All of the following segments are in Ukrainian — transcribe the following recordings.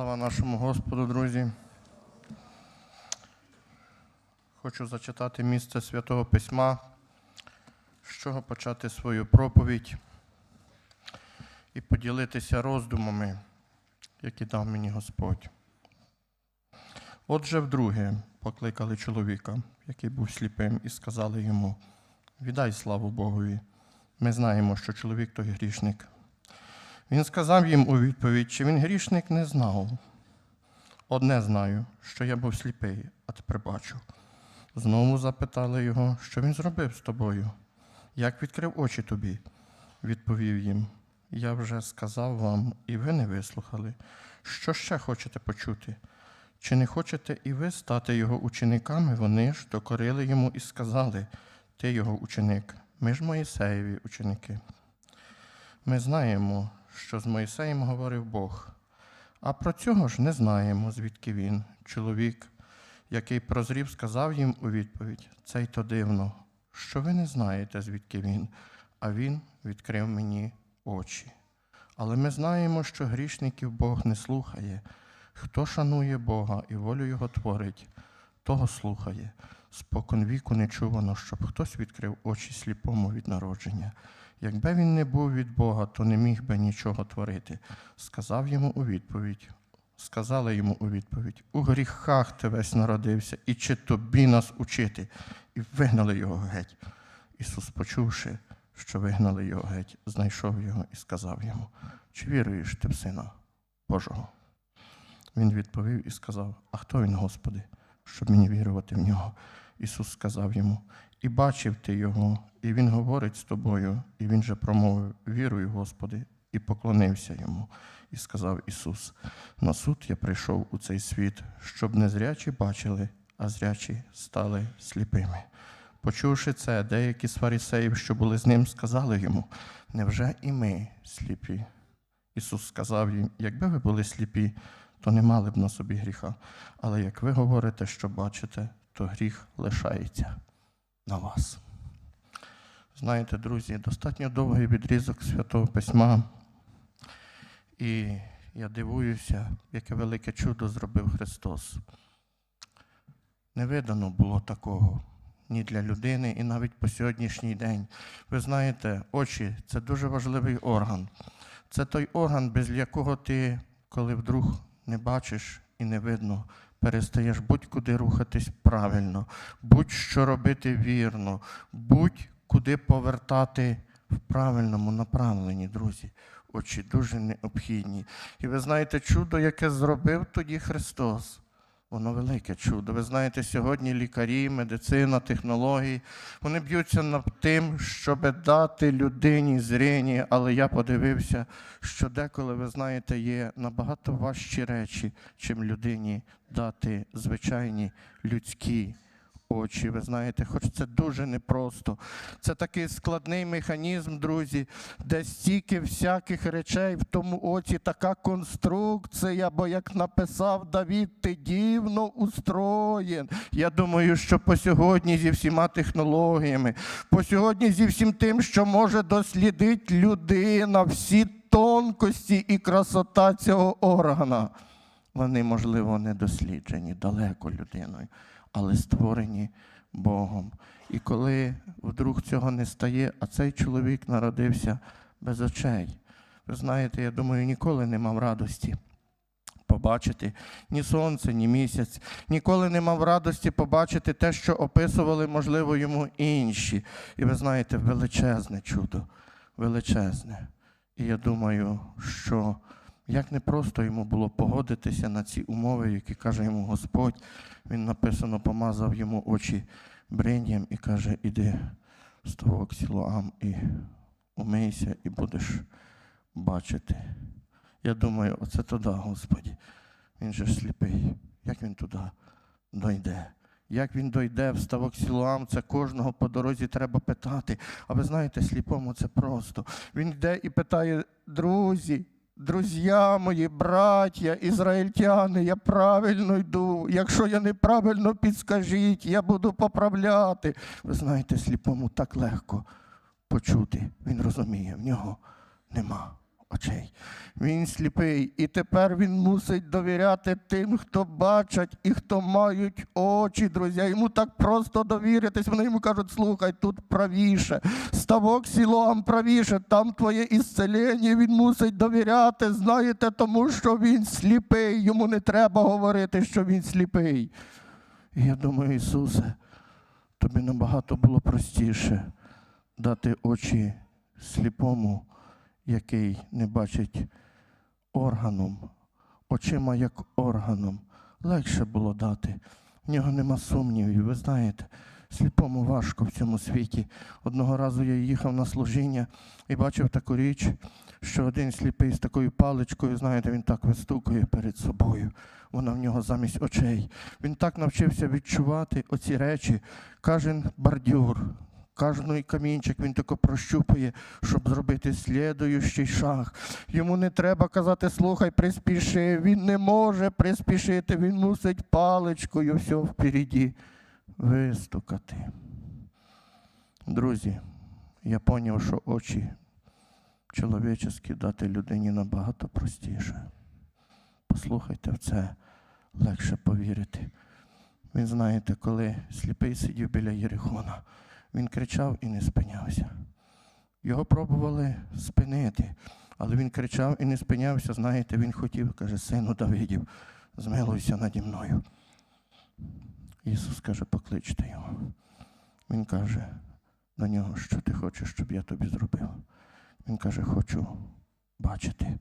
Слава нашому Господу, друзі. Хочу зачитати місце Святого Письма, з чого почати свою проповідь і поділитися роздумами, які дав мені Господь. Отже, вдруге покликали чоловіка, який був сліпим, і сказали йому: Віддай славу Богові. Ми знаємо, що чоловік той грішник. Він сказав їм у відповідь, чи він грішник не знав. Одне знаю, що я був сліпий, а тепер бачу. Знову запитали його, що він зробив з тобою, як відкрив очі тобі. Відповів їм: Я вже сказав вам, і ви не вислухали. Що ще хочете почути? Чи не хочете і ви стати його учениками? Вони ж докорили йому і сказали: Ти його ученик, ми ж Моїсеєві ученики. Ми знаємо, що з Моїсеєм говорив Бог. А про цього ж не знаємо, звідки він, чоловік, який прозрів, сказав їм у відповідь: Це й то дивно, що ви не знаєте, звідки він, а він відкрив мені очі. Але ми знаємо, що грішників Бог не слухає. Хто шанує Бога і волю Його творить, того слухає. Спокон віку не чувано, щоб хтось відкрив очі сліпому від народження. Якби він не був від Бога, то не міг би нічого творити. Сказав йому у відповідь. Сказали йому у відповідь: у гріхах ти весь народився, і чи тобі нас учити? І вигнали його геть. Ісус, почувши, що вигнали його геть, знайшов його і сказав йому: Чи віруєш ти в Сина Божого? Він відповів і сказав: А хто він, Господи, щоб мені вірувати в нього? Ісус сказав йому: І бачив ти його, і він говорить з тобою, і він же промовив: Віруй, Господи, і поклонився йому. І сказав Ісус: На суд я прийшов у цей світ, щоб не зрячі бачили, а зрячі стали сліпими. Почувши це, деякі з фарисеїв, що були з ним, сказали йому: Невже і ми сліпі? Ісус сказав їм: Якби ви були сліпі, то не мали б на собі гріха. Але як ви говорите, що бачите, то гріх лишається на вас. Знаєте, друзі, достатньо довгий відрізок Святого Письма. І я дивуюся, яке велике чудо зробив Христос. Не видано було такого ні для людини, і навіть по сьогоднішній день. Ви знаєте, очі це дуже важливий орган. Це той орган, без якого ти, коли вдруг не бачиш і не видно, перестаєш будь-куди рухатись правильно, будь-що робити вірно, будь-куди повертати в правильному направленні, друзі. Очі дуже необхідні. І ви знаєте, чудо, яке зробив тоді Христос. Воно велике чудо. Ви знаєте, сьогодні лікарі, медицина, технології, вони б'ються над тим, щоб дати людині зріння, але я подивився, що деколи, ви знаєте, є набагато важчі речі, чим людині дати звичайні людські очі. Ви знаєте, хоч це дуже непросто. Це такий складний механізм, друзі, де стільки всяких речей в тому оці, така конструкція, бо як написав Давід, ти дивно устроєн. Я думаю, що по сьогодні зі всіма технологіями, по сьогодні зі всім тим, що може дослідити людина, всі тонкості і красота цього органа. Вони, можливо, не досліджені далеко людиною, але створені Богом. І коли вдруг цього не стає, а цей чоловік народився без очей. Ви знаєте, я думаю, ніколи не мав радості побачити ні сонце, ні місяць. Ніколи не мав радості побачити те, що описували, можливо, йому інші. І ви знаєте, величезне чудо, величезне. І я думаю, що як непросто йому було погодитися на ці умови, які каже йому Господь. Він написано, помазав йому очі бринням і каже: Іди в ставок Сілоам і умийся, і будеш бачити. Я думаю, оце туди, Господі. Він же сліпий. Як він туди дойде? Як він дойде в ставок Сілоам, це кожного по дорозі треба питати. А ви знаєте, сліпому це просто. Він йде і питає, друзі, друзі мої, браття, ізраїльтяни, я правильно йду. Якщо я неправильно підскажіть, я буду поправляти. Ви знаєте, сліпому так легко почути. Він розуміє, в нього нема очей. Він сліпий, і тепер він мусить довіряти тим, хто бачать і хто мають очі, друзі. Йому так просто довіритись. Вони йому кажуть, слухай, тут правіше, ставок сілом правіше, там твоє ісцелення. Він мусить довіряти, знаєте, тому що він сліпий. Йому не треба говорити, що він сліпий. І я думаю, Ісусе, тобі набагато було простіше дати очі сліпому, який не бачить органом, очима як органом. Легше було дати. В нього нема сумнівів. Ви знаєте, сліпому важко в цьому світі. Одного разу я їхав на служіння і бачив таку річ, що один сліпий з такою паличкою, знаєте, він так вистукує перед собою. Вона в нього замість очей. Він так навчився відчувати оці речі. Кожен бордюр, кожний камінчик він тако прощупує, щоб зробити слідуючий шаг. Йому не треба казати, слухай, приспіши. Він не може приспішити, він мусить паличкою все впереді вистукати. Друзі, я поняв, що очі чоловічі дати людині набагато простіше. Послухайте в це, легше повірити. Він знаєте, коли сліпий сидів біля Єрихона, він кричав і не спинявся. Його пробували спинити, але він кричав і не спинявся. Знаєте, він хотів, каже, сину Давидів, змилуйся наді мною. Ісус каже, покличте його. Він каже до нього, що ти хочеш, щоб я тобі зробив. Він каже, хочу бачити.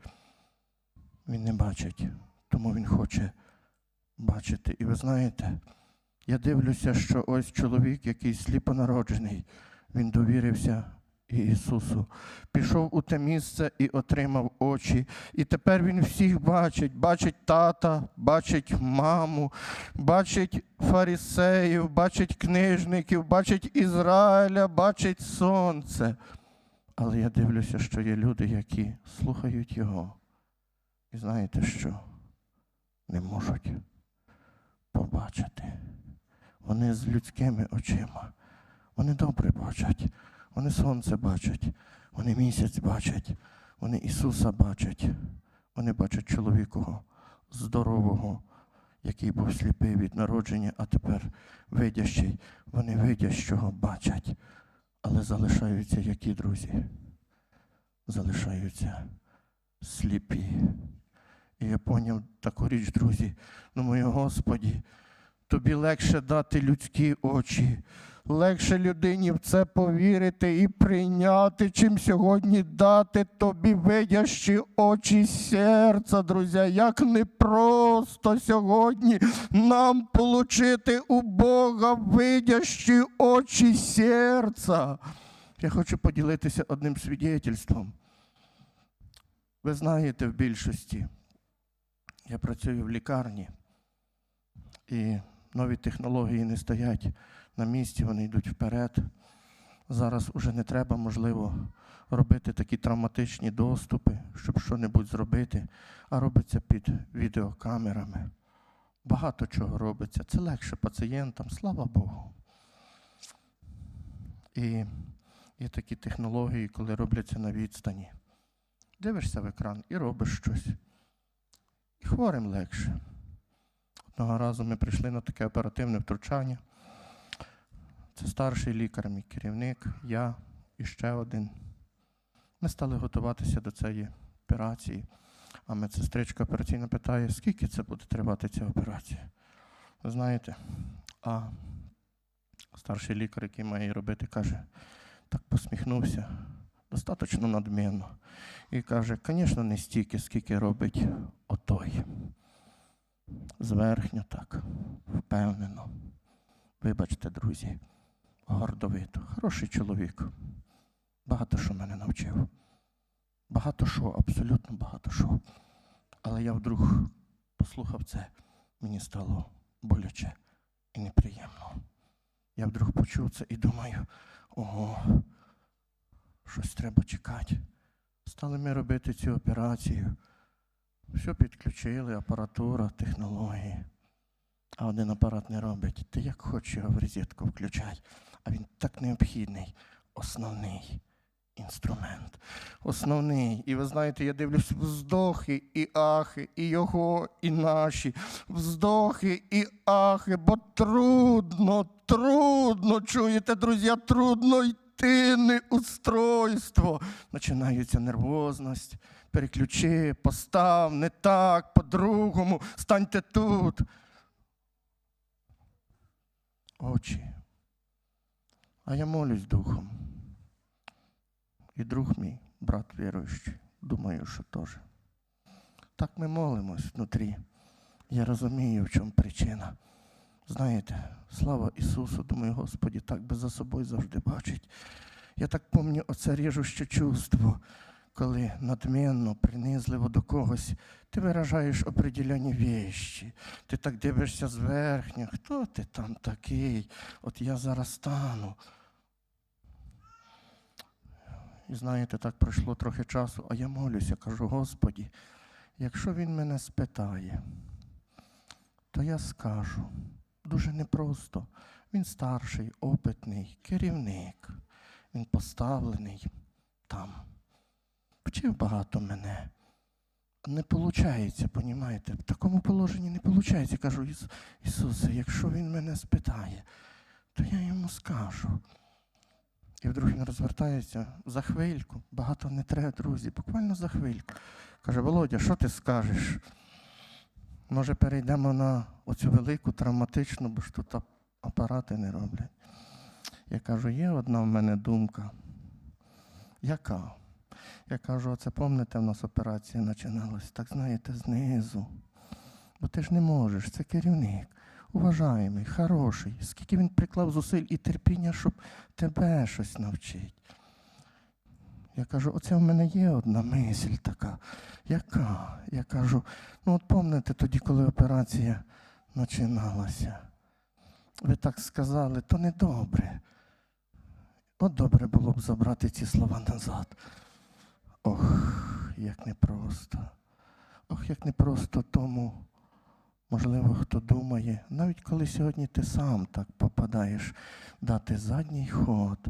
Він не бачить, тому він хоче бачити. І ви знаєте, я дивлюся, що ось чоловік, який сліпонароджений, він довірився Ісусу, пішов у те місце і отримав очі. І тепер він всіх бачить, бачить тата, бачить маму, бачить фарисеїв, бачить книжників, бачить Ізраїля, бачить сонце. Але я дивлюся, що є люди, які слухають Його. І знаєте що? Не можуть побачити. Вони з людськими очима. Вони добре бачать, вони сонце бачать, вони місяць бачать, вони Ісуса бачать, вони бачать чоловіка здорового, який був сліпий від народження, а тепер видящий. Вони видящого бачать, але залишаються які друзі? Залишаються сліпі. І я поняв таку річ, друзі. Ну, моє Господі, тобі легше дати людські очі, легше людині в це повірити і прийняти, чим сьогодні дати тобі видящі очі серця, друзі. Як непросто сьогодні нам получити у Бога видящі очі серця. Я хочу поділитися одним свідетельством. Ви знаєте, в більшості я працюю в лікарні, і нові технології не стоять на місці, вони йдуть вперед. Зараз уже не треба, можливо, робити такі травматичні доступи, щоб що-небудь зробити, а робиться під відеокамерами. Багато чого робиться. Це легше пацієнтам, слава Богу. І є такі технології, коли робляться на відстані. Дивишся в екран і робиш щось. І хворим легше. Одного разу ми прийшли на таке оперативне втручання. Це старший лікар, мій керівник, я і ще один. Ми стали готуватися до цієї операції, а медсестричка операційна питає, скільки це буде тривати ця операція. Ви знаєте, а старший лікар, який має її робити, каже, так посміхнувся, достатньо надмінно. І каже, звісно, не стільки, скільки робить отой. Зверхньо так, впевнено. Вибачте, друзі, гордовито. Хороший чоловік. Багато що мене навчив. Багато що, абсолютно багато що. Але я вдруг послухав це, мені стало боляче і неприємно. Я вдруг почув це і думаю, ого, щось треба чекати. Стали ми робити цю операцію. Все підключили, апаратура, технології. А один апарат не робить. Ти як хочеш його в розетку включай. А він так необхідний, основний інструмент. Основний. І ви знаєте, я дивлюсь вздохи і ахи, і його, і наші. Вздохи і ахи, бо трудно, трудно, чуєте, друзі, трудно йти не устройство. Починається нервозність. Переключи, постав, не так, по-другому, станьте тут. Очі. А я молюсь духом. І друг мій, брат віруючий, думаю, що теж. Так ми молимось внутрі. Я розумію, в чому причина. Знаєте, слава Ісусу, думаю, Господі, так би за собою завжди бачить. Я так пам'ятаю оце ріжуще чувство, коли надменно, принизливо до когось ти виражаєш определені вещі. Ти так дивишся зверхня, хто ти там такий? От я зараз стану. І знаєте, так пройшло трохи часу, а я молюся, кажу, Господі, якщо він мене спитає, то я скажу. Дуже непросто. Він старший, опитний, керівник. Він поставлений там. Вчив багато мене. Не виходить, понімаєте? В такому положенні не виходить. Кажу, «Іс- Ісусе, якщо він мене спитає, то я йому скажу. І вдруг він розвертається за хвильку, багато не треба, друзі, буквально за хвильку. Каже, Володя, що ти скажеш? Може, перейдемо на оцю велику травматичну, бо ж тут апарати не роблять. Я кажу, є одна в мене думка. Яка? Я кажу, оце пам'ятаєте, в нас операція починалась, так знаєте, знизу. Бо ти ж не можеш, це керівник, уважаємий, хороший. Скільки він приклав зусиль і терпіння, щоб тебе щось навчити. Я кажу, оце в мене є одна мисль така. Яка? Я кажу, ну от пам'ятаєте тоді, коли операція починалася. Ви так сказали, то не добре. От добре було б забрати ці слова назад. Ох, як непросто. Ох, як непросто тому, можливо, хто думає, навіть коли сьогодні ти сам так попадаєш, дати задній ход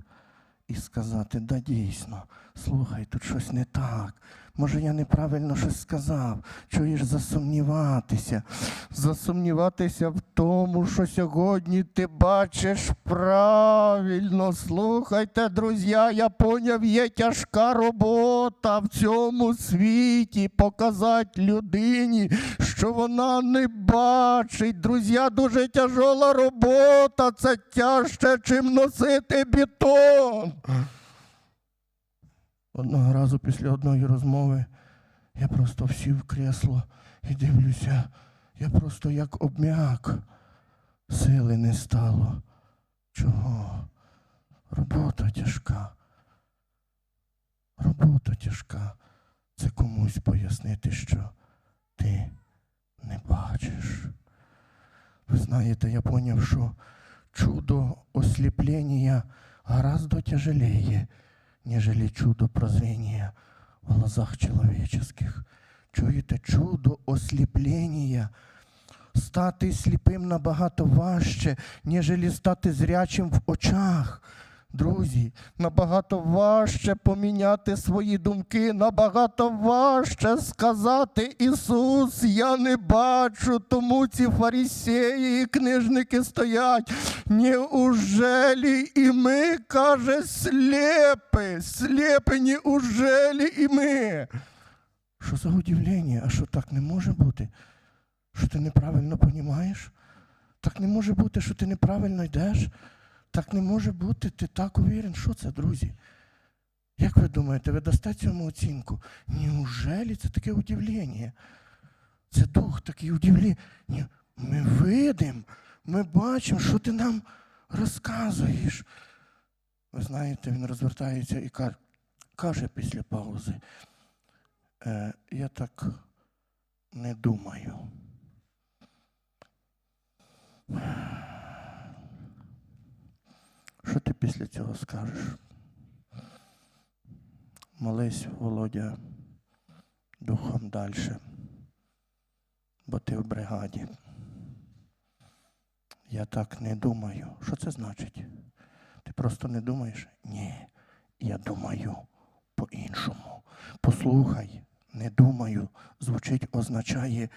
і сказати, да дійсно, слухай, тут щось не так. Може, я неправильно щось сказав. Чуєш, засумніватися, засумніватися в тому, що сьогодні ти бачиш правильно. Слухайте, друзі, я поняв, є тяжка робота в цьому світі показати людині, що вона не бачить. Друзі, дуже тяжола робота. Це тяжче, чим носити бетон. Одного разу після одної розмови я просто сів в кресло і дивлюся, я просто як обмяк, сили не стало. Чого? Робота тяжка. Робота тяжка. Це комусь пояснити, що ти не бачиш. Ви знаєте, я поняв, що чудо осліплення гораздо тяжелее, нежели чудо прозрения в глазах человеческих. Чуєте, чудо осліплення. Стати сліпим набагато важче, нежели стати зрячим в очах. Друзі, набагато важче поміняти свої думки, набагато важче сказати Ісус, я не бачу, тому ці фарисеї і книжники стоять. Неужелі і ми, каже, сліпи, сліпи, неужелі і ми. Що за удивлення? А що так не може бути? Що ти неправильно понімаєш? Так не може бути, що ти неправильно йдеш. Так не може бути, ти так уверен. Що це, друзі? Як ви думаєте, ви дасте цьому оцінку? Неужелі це таке удивлення? Це дух такий удивлення. Ми видимо, ми бачимо, що ти нам розказуєш. Ви знаєте, він розвертається і ка- каже після паузи. Е, я так не думаю. Що ти після цього скажеш? Молись, Володя, духом далі, бо ти в бригаді. Я так не думаю. Що це значить? Ти просто не думаєш? Ні, я думаю. по-іншому. Послухай, не думаю, звучить, означає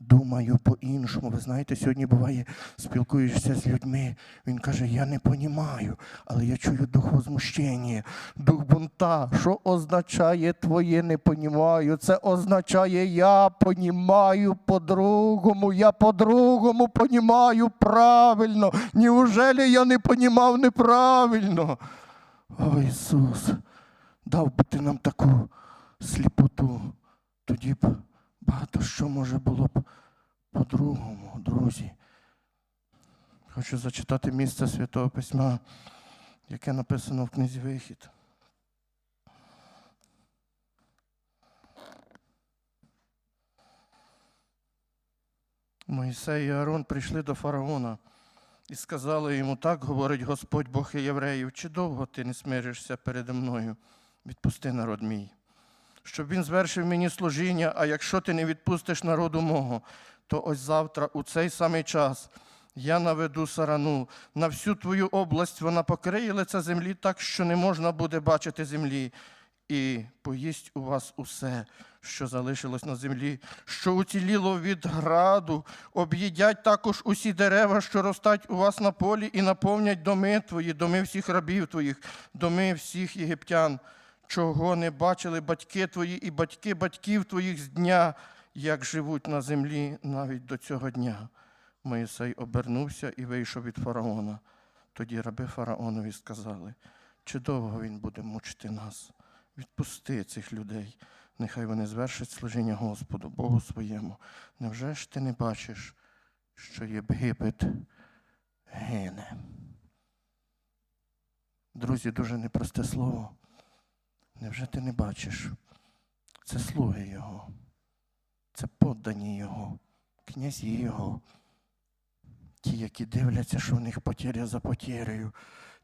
думаю по-іншому. Ви знаєте, сьогодні буває, спілкуєшся з людьми. Він каже, я не понімаю, але я чую дух возмущення, дух бунта. Що означає твоє не понімаю? Це означає, я понімаю по-другому, я по-другому понімаю правильно. Неужели я не понімав неправильно? О, Ісус, дав би ти нам таку сліпоту, тоді б багато що може було б по-другому, друзі. Хочу зачитати місце Святого Письма, яке написано в книзі Вихід. Моїсей і Аарон прийшли до фараона і сказали йому, так говорить Господь Бог і євреїв, чи довго ти не смиришся передо мною? Відпусти народ мій, щоб він звершив мені служіння, а якщо ти не відпустиш народу мого, то ось завтра, у цей самий час, я наведу сарану. На всю твою область, вона покриє лице землі так, що не можна буде бачити землі, і поїсть у вас усе, що залишилось на землі, що уціліло від граду, об'їдять також усі дерева, що ростать у вас на полі, і наповнять доми твої, доми всіх рабів твоїх, доми всіх єгиптян, чого не бачили батьки твої і батьки батьків твоїх з дня, як живуть на землі навіть до цього дня. Моїсей обернувся і вийшов від фараона. Тоді раби фараонові сказали, чи довго він буде мучити нас? Відпусти цих людей, нехай вони звершать служіння Господу, Богу своєму. Невже ж ти не бачиш, що Єгипет гине? Друзі, дуже непросте слово. Невже ти не бачиш? Це слуги Його, це поддані Його, князі Його, ті, які дивляться, що в них потеря за потерею,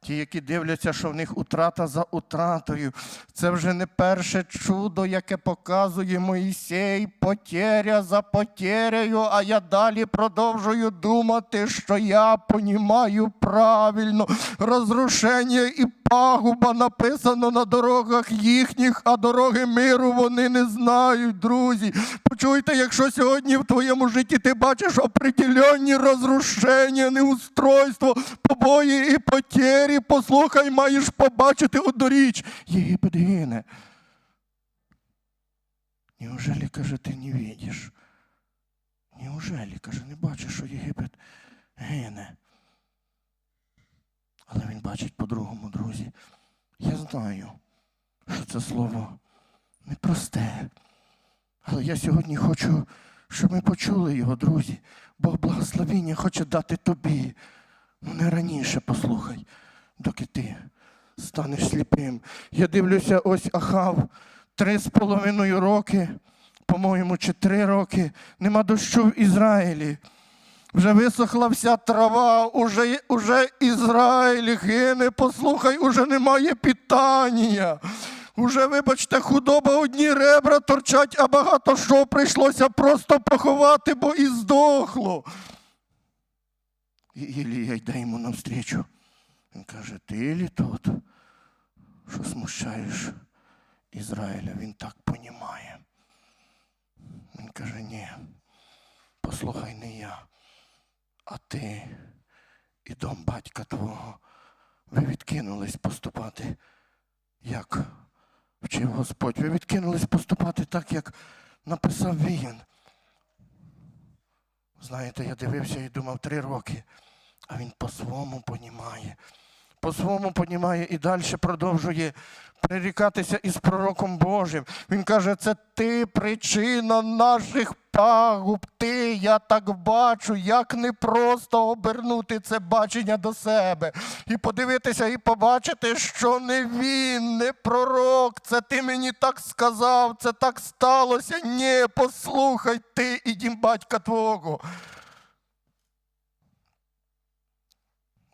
ті, які дивляться, що в них утрата за утратою. Це вже не перше чудо, яке показує Моїсей, потеря за потерею, а я далі продовжую думати, що я понімаю правильно. Розрушення і пагуба написано на дорогах їхніх, а дороги миру вони не знають, друзі. Почуйте, якщо сьогодні в твоєму житті ти бачиш определенні розрушення, неустройство, побої і потері, послухай, маєш побачити одну річ. Єгипет гине. Неужели, каже, ти не видиш? Неужели, каже, не бачиш, що Єгипет гине? Але він бачить по-другому, друзі. Я знаю, що це слово непросте. Але я сьогодні хочу, щоб ми почули його, друзі. Бог благословіння хоче дати тобі. Ну не раніше послухай, доки ти станеш сліпим. Я дивлюся, ось Ахав три з половиною роки, по-моєму, чи три роки. Нема дощу в Ізраїлі. Вже висохла вся трава, уже, уже Ізраїль гине, послухай, уже немає питання. Уже, вибачте, худоба одні ребра торчать, а багато що прийшлося просто поховати, бо і здохло. І Ілія йде йому навстрічу. Він каже, ти Ілі тут, що смущаєш Ізраїля, він так понімає. Він каже, ні, послухай не я, а ти і дом батька твого. Ви відкинулись поступати, як вчив Господь. Ви відкинулись поступати так, як написав він. Знаєте, я дивився і думав три роки, а він по-своєму понімає. По-своєму понімає і далі продовжує прирікатися із пророком Божим. Він каже, це ти причина наших пагуб. Ти, я так бачу, як непросто обернути це бачення до себе. І подивитися, і побачити, що не він, не пророк. Це ти мені так сказав, це так сталося. Ні, послухай ти і дім батька твого.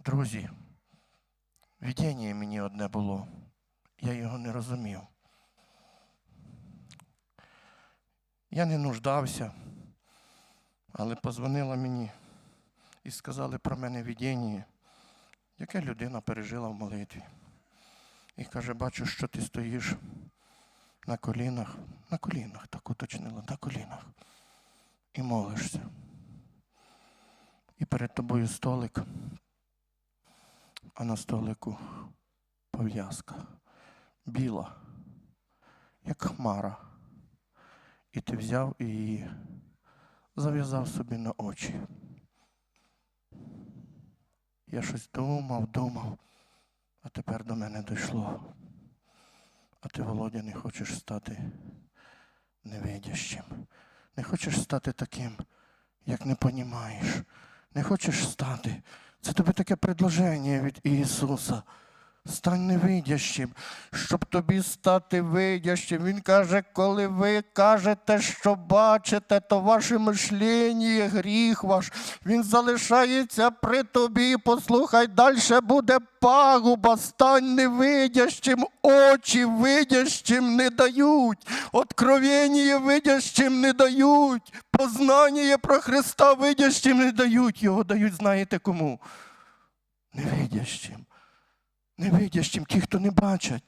Друзі, видіння мені одне було. Я його не розумів. Я не нуждався, але позвонила мені і сказали про мене видіння, яке людина пережила в молитві. І каже, бачу, що ти стоїш на колінах, на колінах, так уточнила, на колінах. І молишся. І перед тобою столик, а на столику пов'язка біла, як хмара. І ти взяв її зав'язав собі на очі. Я щось думав, думав, а тепер до мене дійшло. А ти, Володя, не хочеш стати невидящим. Не хочеш стати таким, як не понімаєш. Не хочеш стати. Це тобі таке предложення від Ісуса. Стань невидящим, щоб тобі стати видящим. Він каже, коли ви кажете, що бачите, то ваше мишлення, гріх ваш. Він залишається при тобі. Послухай, далі буде пагуба, стань невидящим, очі видящим не дають, откровення видящим не дають, познання про Христа видящим не дають. Його дають, знаєте кому? Невидящим невидящим, ті, хто не бачать.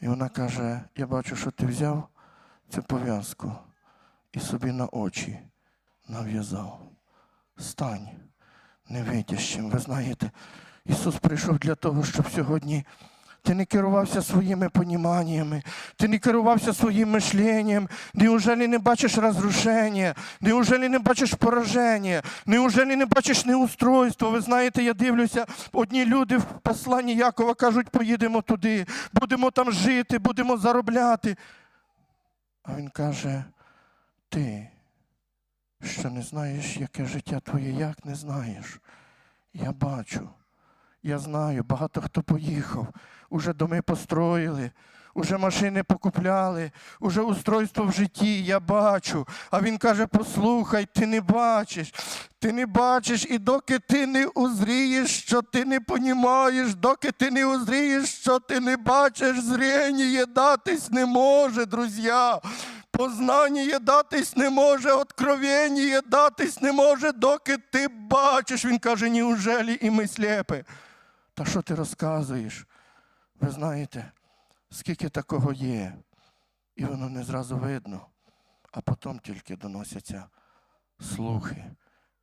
І вона каже: я бачу, що ти взяв цю пов'язку і собі на очі нав'язав. Стань невидящим. Ви знаєте, Ісус прийшов для того, щоб сьогодні. Ти не керувався своїми поніманнями, ти не керувався своїм мишленням, неужели не бачиш розрушення, неужели не бачиш пораження, неужели не бачиш неустройство. Ви знаєте, я дивлюся, одні люди в посланні Якова кажуть, поїдемо туди, будемо там жити, будемо заробляти. А він каже, ти, що не знаєш, яке життя твоє, як не знаєш? Я бачу. Я знаю, багато хто поїхав, уже доми построїли, уже машини покупляли, уже устройство в житті, я бачу. А він каже: послухай, ти не бачиш, ти не бачиш, і доки ти не узрієш, що ти не понімаєш, доки ти не узрієш, що ти не бачиш, зріння датись не може, друзі. Познання датись не може, откровення датись не може, доки ти бачиш. Він каже, неужели і ми сліпі? Та що ти розказуєш? Ви знаєте, скільки такого є, і воно не зразу видно, а потім тільки доносяться слухи,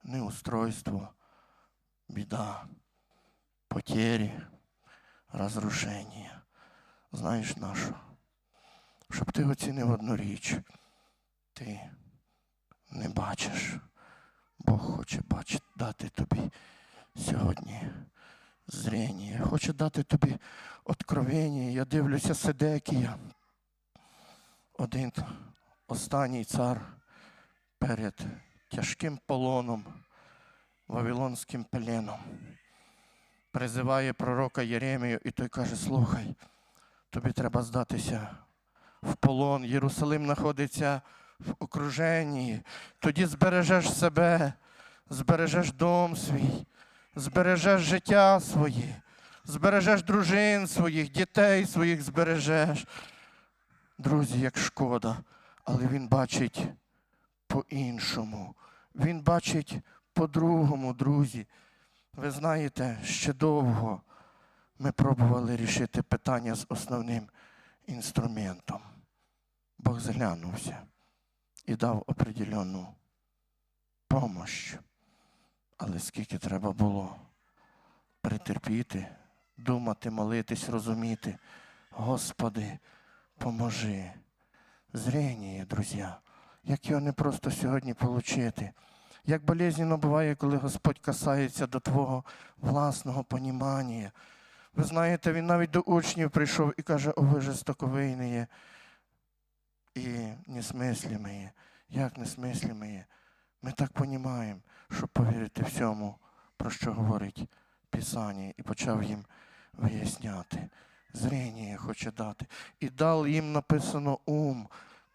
неустройство, біда, потері, розрушення. Знаєш нашу? Щоб ти оцінив одну річ, ти не бачиш. Бог хоче бачити, дати тобі зрення, хоче дати тобі откровення. Я дивлюся Седекія. Один останній цар перед тяжким полоном, вавилонським пленом. Призиває пророка Єремію, і той каже: слухай, тобі треба здатися в полон. Єрусалим знаходиться в окруженні. Тоді збережеш себе, збережеш дом свій, збережеш життя своє, збережеш дружин своїх, дітей своїх збережеш. Друзі, як шкода, але він бачить по-іншому. Він бачить по-другому, друзі. Ви знаєте, ще довго ми пробували рішити питання з основним інструментом. Бог зглянувся і дав определенну помощь. Але скільки треба було притерпіти, думати, молитись, розуміти. Господи, поможи. Зріння, друзі, як його не просто сьогодні отримати. Як болезненно буває, коли Господь касається до твого власного понімання. Ви знаєте, він навіть до учнів прийшов і каже, о, ви жестоковийні і несмислимі. Як несмислимі? Ми так понімаємо, щоб повірити всьому, про що говорить Писання, і почав їм виясняти. Зріння хоче дати. І дав їм написано ум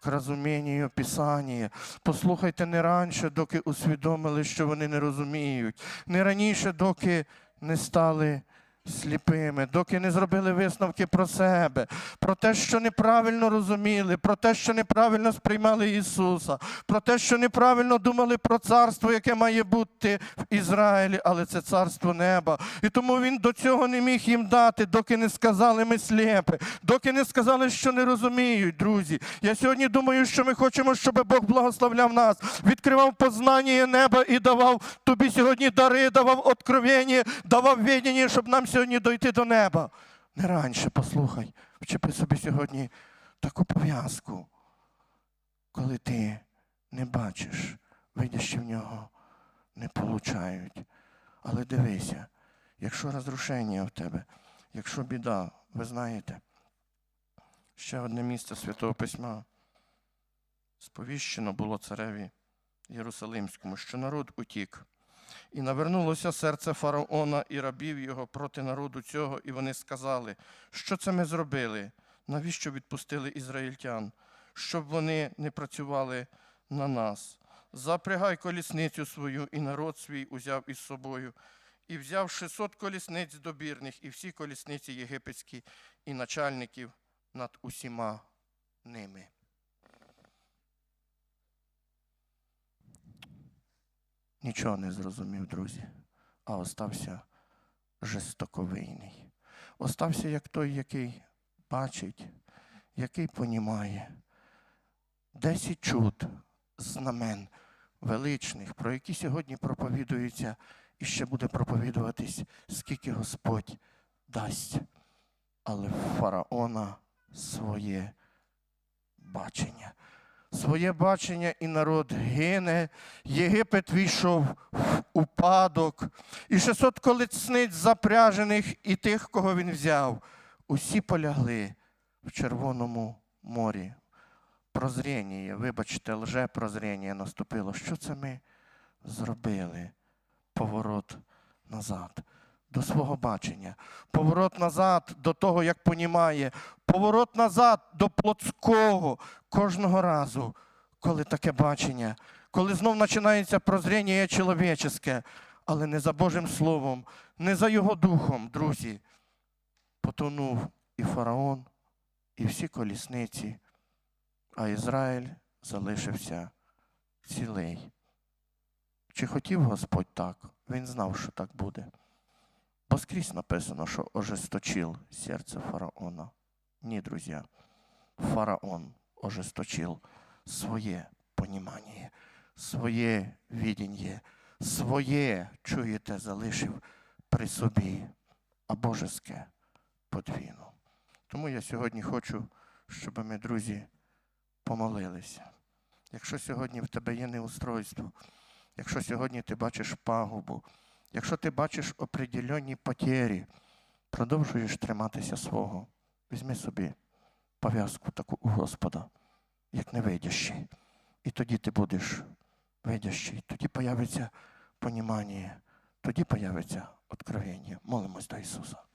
к розумінню Писання. Послухайте не раніше, доки усвідомили, що вони не розуміють, не раніше, доки не стали сліпими, доки не зробили висновки про себе, про те, що неправильно розуміли, про те, що неправильно сприймали Ісуса, про те, що неправильно думали про царство, яке має бути в Ізраїлі, але це царство неба. І тому Він до цього не міг їм дати, доки не сказали ми сліпи, доки не сказали, що не розуміють, друзі. Я сьогодні думаю, що ми хочемо, щоб Бог благословляв нас, відкривав познання неба і давав тобі сьогодні дари, давав откровення, давав відіння, щоб нам сьогодні дойти до неба. Не раніше, послухай, вчепи собі сьогодні таку пов'язку, коли ти не бачиш, видящі в нього не получають. Але дивися, якщо розрушення в тебе, якщо біда, ви знаєте, ще одне місце Святого Письма. Сповіщено було цареві Єрусалимському, що народ утік. І навернулося серце фараона і рабів його проти народу цього, і вони сказали, що це ми зробили, навіщо відпустили ізраїльтян, щоб вони не працювали на нас. Запрягай колісницю свою, і народ свій узяв із собою, і взяв 600 колісниць добірних, і всі колісниці єгипетські, і начальників над усіма ними. Нічого не зрозумів, друзі, а остався жестоковийний. Остався як той, який бачить, який понімає. Десять чуд, знамен величних, про які сьогодні проповідуються і ще буде проповідуватись, скільки Господь дасть. Але фараона своє бачення. Своє бачення і народ гине, Єгипет війшов в упадок, і 600 колесниць запряжених і тих, кого він взяв, усі полягли в Червоному морі. Прозріння, вибачте, лже-прозріння наступило. Що це ми зробили? Поворот назад до свого бачення, поворот назад до того, як понімає, поворот назад до плотського кожного разу, коли таке бачення, коли знов починається прозріння чоловічеske, але не за Божим Словом, не за Його духом, друзі. Потонув і фараон, і всі колісниці, а Ізраїль залишився цілий. Чи хотів Господь так? Він знав, що так буде. Бо скрізь написано, що ожесточил серце фараона. Ні, друзі. Фараон ожесточил своє понімання, своє відіння, своє, чуєте, залишив при собі, а божеське подвійно. Тому я сьогодні хочу, щоб ми, друзі, помолилися. Якщо сьогодні в тебе є неустройство, якщо сьогодні ти бачиш пагубу, Якщо ти бачиш определенні потері, продовжуєш триматися свого, візьми собі пов'язку таку у Господа, як невидящий. І тоді ти будеш видящий, тоді появиться понімання, тоді появиться откровення. Молимось до Ісуса.